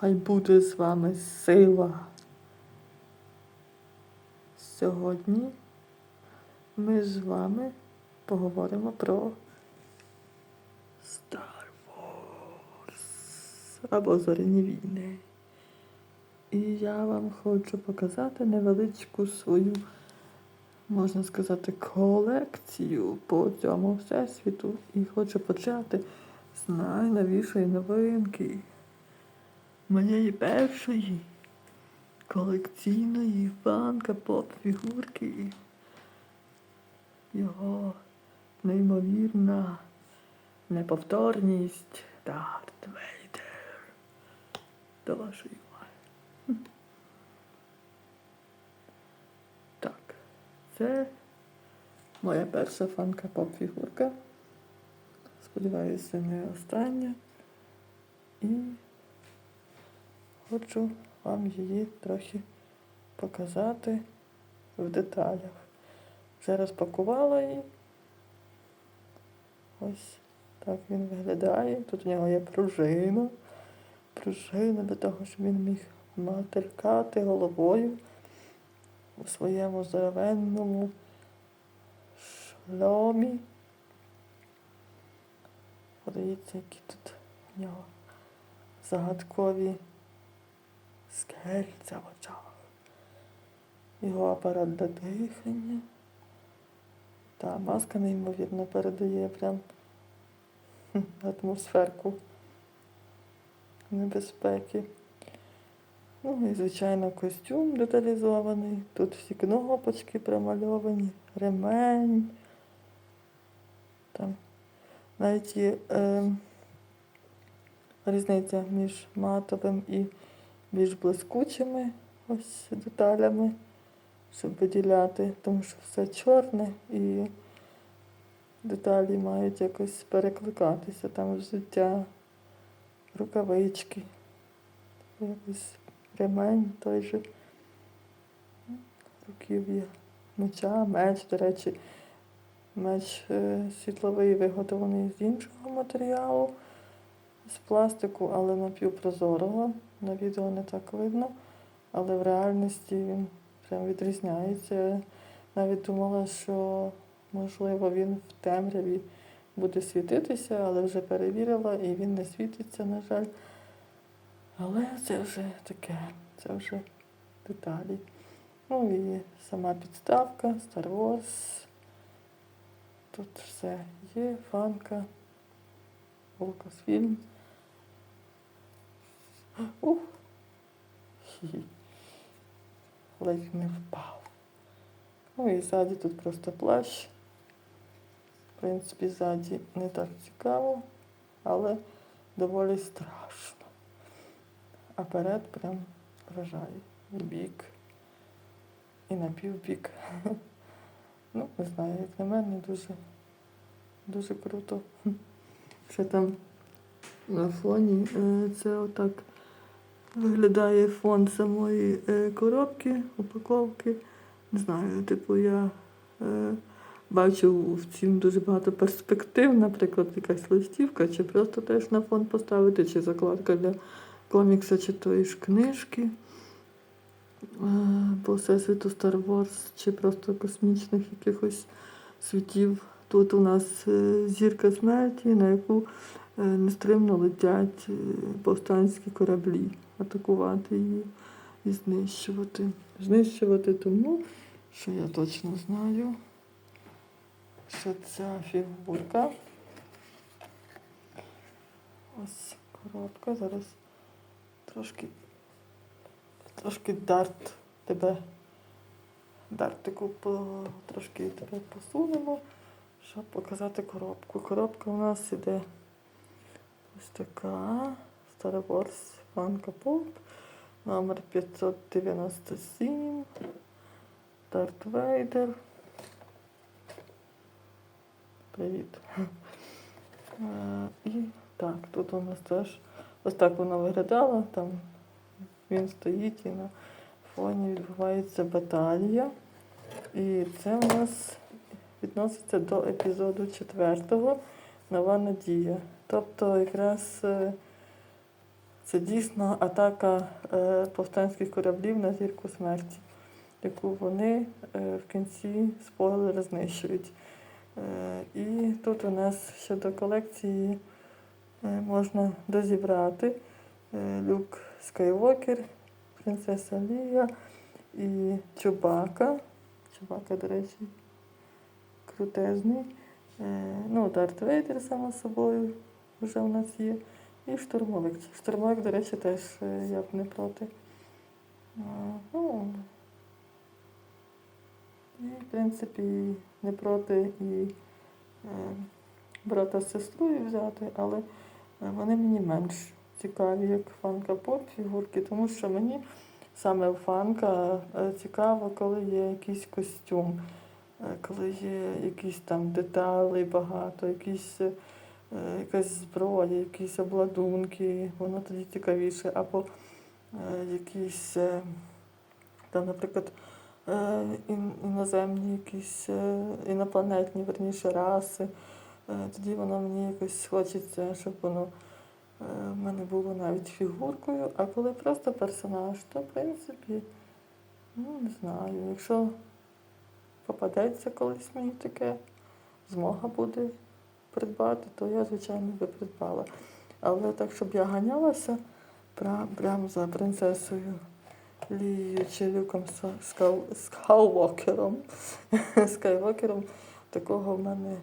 Хай буде з вами сила. Сьогодні ми з вами поговоримо про Star Wars або Зоряні війни. І я вам хочу показати невеличку свою, можна сказати, колекцію по цьому всесвіту. І хочу почати з найновішої новинки моєї першої колекційної банка поп-фігурки. Його неймовірна неповторність Дарт Вейдер. До вашої уваги. Так, це моя перша фанка поп-фігурка. Сподіваюся, не остання. І хочу вам її трохи показати в деталях. Вже розпакувала її. Ось так він виглядає. Тут в нього є пружина. Пружина для того, щоб він міг матеркати головою у своєму здоровенному шльомі. Подивіться, які тут в нього загадкові скельця в очах. Його апарат для дихання. Та маска неймовірно передає прям атмосферку небезпеки. Ну і, звичайно, костюм деталізований. Тут всі кнопочки промальовані, ремень. Там навіть є е, різниця між матовим і більш блискучими ось деталями, щоб виділяти, тому що все чорне і деталі мають якось перекликатися. Там взуття, рукавички, якийсь ремень той же, руків'я меча, меч, до речі, меч е, світловий виготовлений з іншого матеріалу, з пластику, але напівпрозорого. На відео не так видно, але в реальності він прям відрізняється. Навіть думала, що можливо він в темряві буде світитися, але вже перевірила і він не світиться, на жаль. Але це вже таке, це вже деталі. Ну і сама підставка, Star Wars. Тут все є, фанка, Лукасфільм. Ух. Ледь не впав. Ну і ззаді тут просто плащ. В принципі, ззаді не так цікаво, але доволі страшно. А перед прям вражає. І бік, і напівбік. Ну, не знаю, як на мене дуже, дуже круто. Ще там на фоні е, це отак виглядає фон самої е, коробки, упаковки. Не знаю, типу я е, бачу в цім дуже багато перспектив, наприклад, якась листівка, чи просто теж на фон поставити, чи закладка для комікса, чи тої ж книжки е, по всесвіту Star Wars, чи просто космічних якихось світів. Тут у нас е, зірка смерті, на яку нестримно летять повстанські кораблі, атакувати її і знищувати. Знищувати тому, що я точно знаю, що ця фігурка. Ось коротка, зараз трошки, трошки дарт тебе, дартику по, трошки тебе посунемо, щоб показати коробку. Коробка у нас іде ось така Star Wars Funko Pop, номер 597, Дарт Вейдер. Привіт. Е, І так, тут у нас теж ось так воно виглядало. Там він стоїть і на фоні відбувається баталія. І це у нас відноситься до епізоду четвертого Нова надія. Тобто якраз е, Це дійсно атака е, повстанських кораблів на зірку смерті, яку вони е, в кінці спойлер знищують. Е, і тут у нас щодо колекції е, можна дозібрати Люк Скайвокер, принцеса Лія і Чубака. Чубака, до речі, крутезний. Ну, Дарт Вейдер, само собою, вже у нас є. І штурмовик. Штурмовик, до речі, теж е, я б не проти. Ну, і, в принципі, не проти і е, брата з сестрою взяти, але е, вони мені менш цікаві, як фанка поп фігурки, тому що мені саме фанка цікаво, коли є якийсь костюм, коли є якісь там деталі багато, якісь. Е, якась зброя, якісь обладунки, воно тоді цікавіше, або е, якісь, е, там, наприклад, іноземні, якісь інопланетні, верніше, раси. Тоді воно мені якось хочеться, щоб воно в мене було навіть фігуркою, а коли просто персонаж, то в принципі, ну не знаю, якщо попадеться колись мені таке, змога буде придбати, то я, звичайно, би придбала. Але так, щоб я ганялася прям, прям за принцесою Лією чи Люком Скалвокером, Скайвокером, такого в мене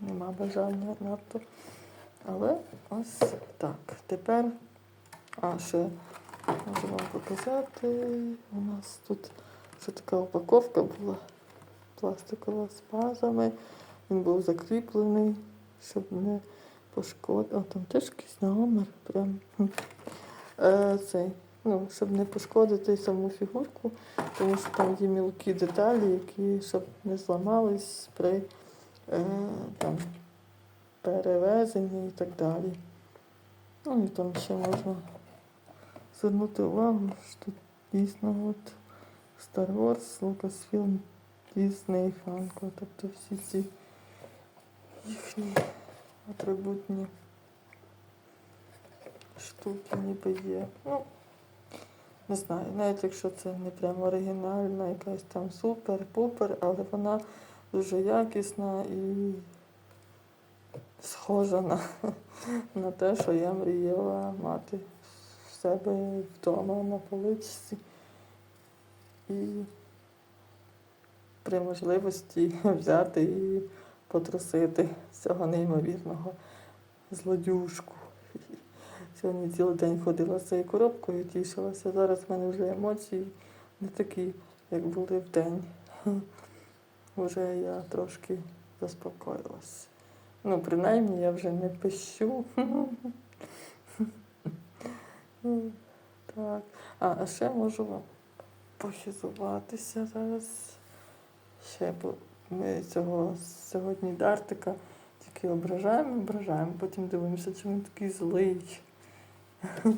нема бажання надто. Але ось так. Тепер, а ще можу вам показати. У нас тут ще така упаковка була пластикова з пазами. Він був закріплений, щоб не пошкодити. О, там теж якийсь номер. Прям. Е, цей, ну, щоб не пошкодити саму фігурку, тому що там є мілкі деталі, які щоб не зламались при е, там, перевезенні і так далі. Ну і там ще можна звернути увагу, що тут дійсно от Star Wars, Lucasfilm, Disney, Funko, тобто всі ці їхні атрибутні штуки ніби є. Ну, не знаю, навіть якщо це не прямо оригінальна, якась там супер-пупер, але вона дуже якісна і схожа на, на те, що я мріяла мати в себе вдома на поличці. І при можливості взяти і потрусити цього неймовірного злодюшку. Сьогодні цілий день ходила з цією коробкою, тішилася. Зараз в мене вже емоції не такі, як були в день. Вже я трошки заспокоїлася. Ну, принаймні я вже не пищу. Так. А, а ще можу вам похизуватися зараз. Ще ми цього сьогодні Дартика тільки ображаємо, ображаємо, потім дивимося, чи він такий злий.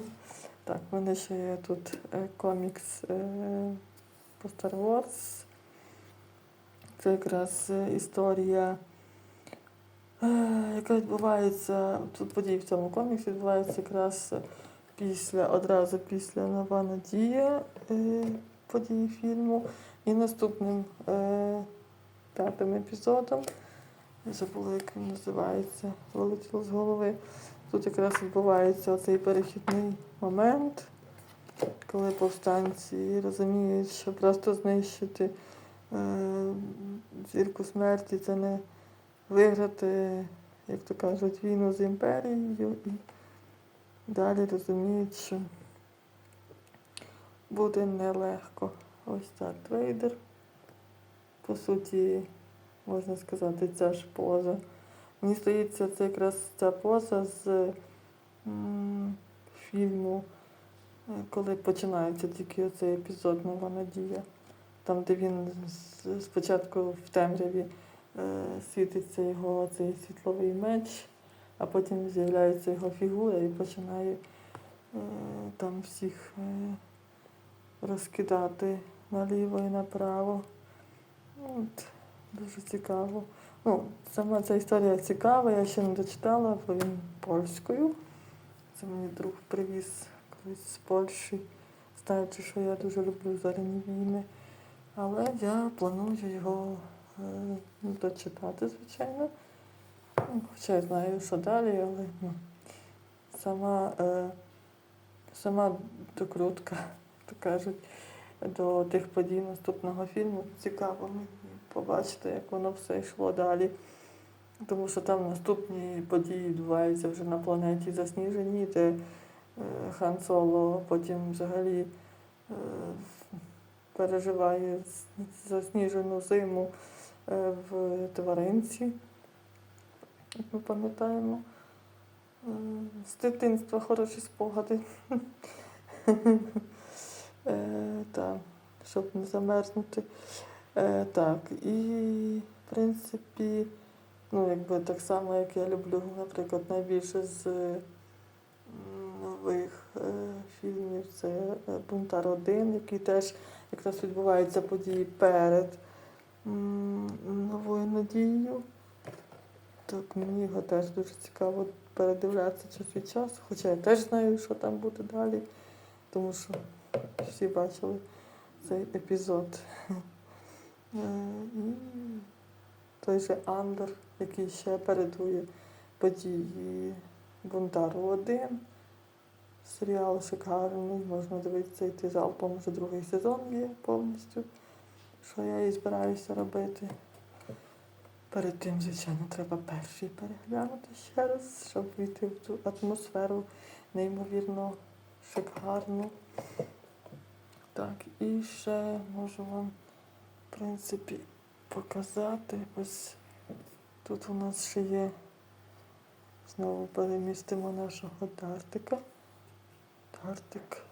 Так, в мене ще є тут е, комікс е, по Star Wars. Це якраз е, історія, яка відбувається, тут події в цьому коміксі відбуваються якраз після, одразу після Нова Надія події фільму. І наступним п'ятим епізодом, забула, як він називається, вилетіло з голови. Тут якраз відбувається цей перехідний момент, коли повстанці розуміють, що просто знищити е, зірку смерті це не виграти, як то кажуть, війну з імперією. І далі розуміють, що буде нелегко. Ось так, трейдер. По суті, можна сказати, ця ж поза. Мені здається, це якраз ця поза з м, фільму, е, коли починається тільки оцей епізод Нова Надія. Там, де він спочатку в темряві е, світиться його цей світловий меч, а потім з'являється його фігура і починає е, там всіх е, розкидати наліво і направо. От, дуже цікаво. Ну, сама ця історія цікава, я ще не дочитала, бо він польською. Це мені друг привіз колись з Польщі, знаючи, що я дуже люблю зоряні війни. Але я планую його е, дочитати, звичайно. Ну, Хоча я знаю, що далі, але ну, сама, е, сама докрутка, то кажуть, до тих подій наступного фільму цікаво мені побачити, як воно все йшло далі. Тому що там наступні події відбуваються вже на планеті засніженій, де е, Хан Соло потім взагалі е, переживає засніжену зиму е, в тваринці, як ми пам'ятаємо. З дитинства хороші спогади. Е, Так, щоб не замерзнути. Е, Так, і в принципі, ну, якби так само, як я люблю, наприклад, найбільше з нових е, фільмів, це е, Бунтар 1, який теж якраз відбуваються події перед новою надією. Так, мені його теж дуже цікаво передивлятися час від часу, хоча я теж знаю, що там буде далі, тому що всі бачили цей епізод. Е, той же Андер, який ще передує події Бунтару 1. Серіал шикарний, можна дивитися йти залпом, вже другий сезон є повністю, що я і збираюся робити. Перед тим, звичайно, треба перший переглянути ще раз, щоб війти в цю атмосферу неймовірно шикарну. Так, і ще можу вам, в принципі, показати. Ось тут у нас ще є. Знову перемістимо нашого Тартика. Тартик.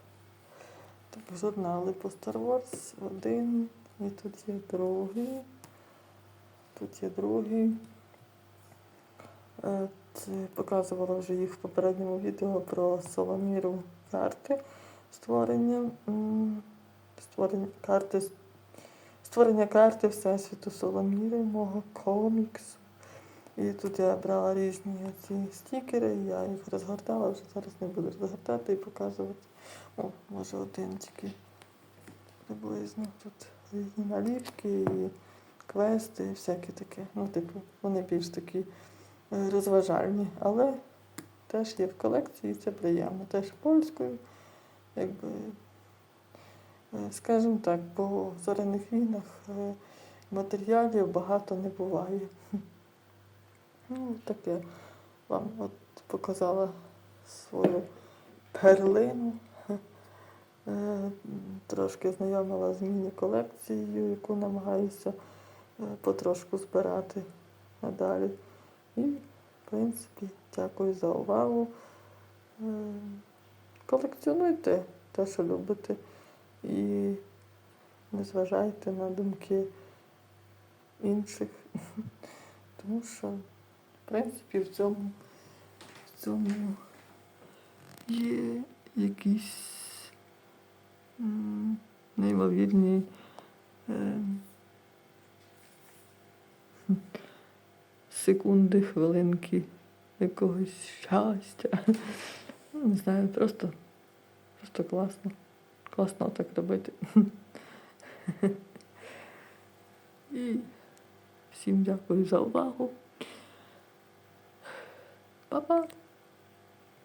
Так, журнали по Star Wars. Один. І тут є другий. Тут є другий. Е, Це показувала вже їх в попередньому відео про Соломіру карти створення. Створення карти. Створення карти Всесвіту Соломіри, мого коміксу. І тут я брала різні ці стікери, я їх розгортала, вже зараз не буду розгортати і показувати. О, може один тільки приблизно. Тут різні наліпки і квести, і всяке таке. Ну, типу, вони більш такі е, розважальні, але теж є в колекції, і це приємно. Теж польською, якби, скажімо так, по зоряних війнах е, матеріалів багато не буває. Ну, так я вам от показала свою перлину. Е, Трошки знайомила з міні-колекцією, яку намагаюся е, потрошку збирати надалі. І, в принципі, дякую за увагу. Колекціонуйте те, що любите, і не зважайте на думки інших. Тому що, в принципі, в цьому, в цьому є якісь неймовірні е, секунди, хвилинки якогось щастя. Не знаю, просто, просто класно. Класно так робити. І всім дякую за увагу. Па-па!